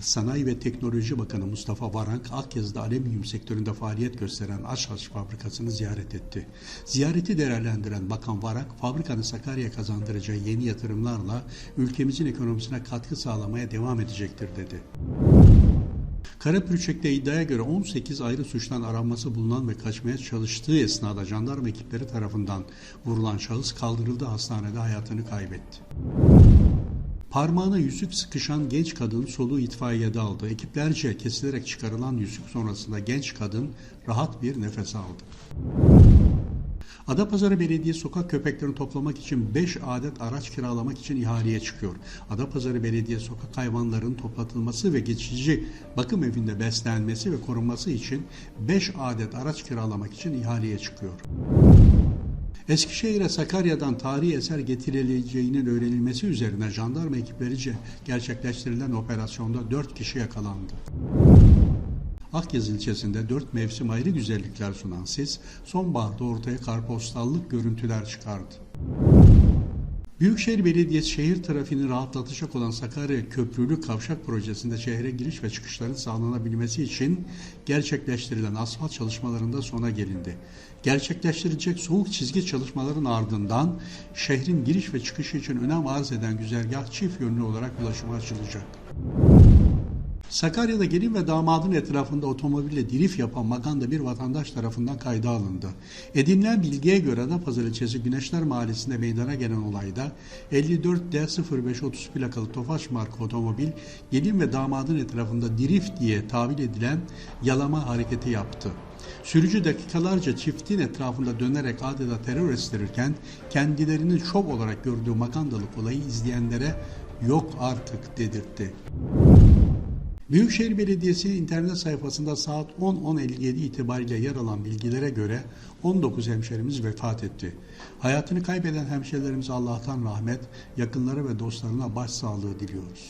Sanayi ve Teknoloji Bakanı Mustafa Varank, Akyazı'da alüminyum sektöründe faaliyet gösteren Aşhaş fabrikasını ziyaret etti. Ziyareti değerlendiren Bakan Varank, fabrikanın Sakarya'ya kazandıracağı yeni yatırımlarla ülkemizin ekonomisine katkı sağlamaya devam edecektir dedi. Karapürçek'te iddiaya göre 18 ayrı suçtan aranması bulunan ve kaçmaya çalıştığı esnada jandarma ekipleri tarafından vurulan şahıs kaldırıldı hastanede hayatını kaybetti. Parmağına yüzük sıkışan genç kadın soluğu itfaiyede aldı. Ekiplerce kesilerek çıkarılan yüzük sonrasında genç kadın rahat bir nefes aldı. Adapazarı Belediye sokak köpeklerini toplamak için 5 adet araç kiralamak için ihaleye çıkıyor. Adapazarı Belediye sokak hayvanlarının toplatılması ve geçici bakım evinde beslenmesi ve korunması için 5 adet araç kiralamak için ihaleye çıkıyor. Eskişehir'e Sakarya'dan tarihi eser getirileceğinin öğrenilmesi üzerine jandarma ekiplerice gerçekleştirilen operasyonda 4 kişi yakalandı. Akyaz ilçesinde 4 mevsim ayrı güzellikler sunan sis, sonbaharda ortaya karpostallık görüntüler çıkardı. Büyükşehir Belediyesi şehir trafiğini rahatlatacak olan Sakarya Köprülü Kavşak Projesi'nde şehre giriş ve çıkışların sağlanabilmesi için gerçekleştirilen asfalt çalışmalarında sona gelindi. Gerçekleştirilecek soğuk çizgi çalışmaların ardından şehrin giriş ve çıkışı için önem arz eden güzergah çift yönlü olarak ulaşıma açılacak. Sakarya'da gelin ve damadın etrafında otomobille drift yapan maganda bir vatandaş tarafından kayda alındı. Edinilen bilgiye göre Adapazarı ilçesi Güneşler Mahallesi'nde meydana gelen olayda 54D0530 plakalı Tofaş marka otomobil gelin ve damadın etrafında drift diye tabir edilen yalama hareketi yaptı. Sürücü dakikalarca çiftin etrafında dönerek adeta terör estirirken kendilerinin şov olarak gördüğü magandalık olayı izleyenlere yok artık dedirtti. Büyükşehir Belediyesi internet sayfasında saat 10.10.57 itibariyle yer alan bilgilere göre 19 hemşerimiz vefat etti. Hayatını kaybeden hemşerilerimize Allah'tan rahmet, yakınları ve dostlarına başsağlığı diliyoruz.